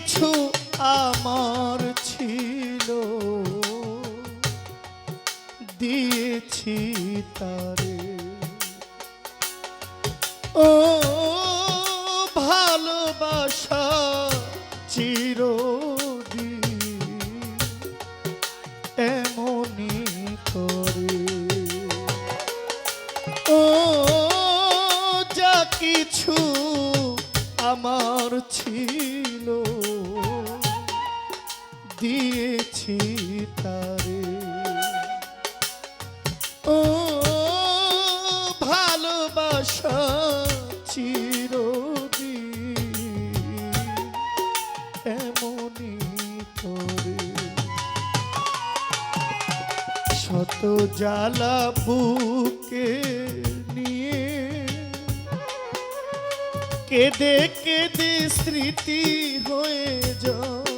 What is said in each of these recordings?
কিছু আমার ছিল। দিয়েছি তারে। ও ভালোবাসা চির করে। ও যা কিছু আমার ছিল। দিয়েছি তারে। ও ভালোবাসা চিরদিন এমনই করে। শত জ্বালা বুকে নিয়ে কেঁদে কেঁদে স্মৃতি হয়ে যায়।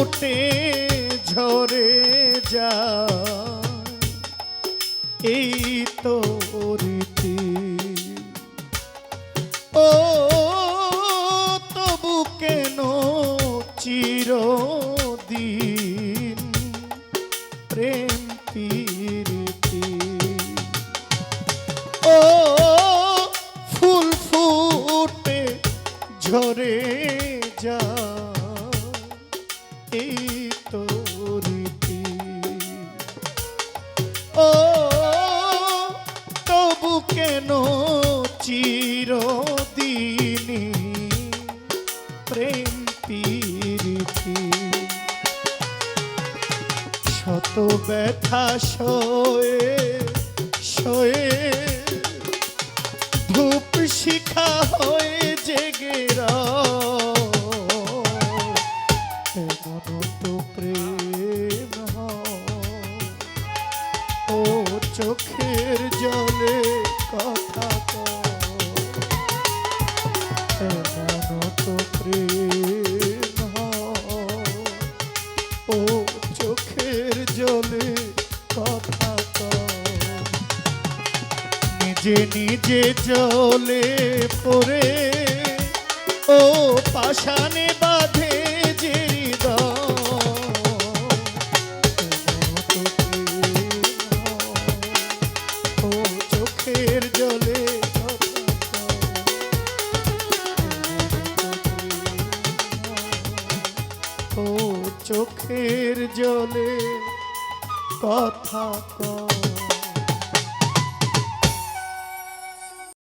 ফুটে ঝরে যা এই তো রীতি। এই তো রীতি ও তবু কেন চিরদিনই প্রেম প্রীতি শত ব্যথা সয়ে সয়ে রয়। এমন তো প্রেম ও চোখের জলে কথা কয়। প্রেম ও চোখের জলে কথা নিজে নিজে জলে পড়ে ও পাশানে বাঁধে যে চোখের জলে কথা কয়।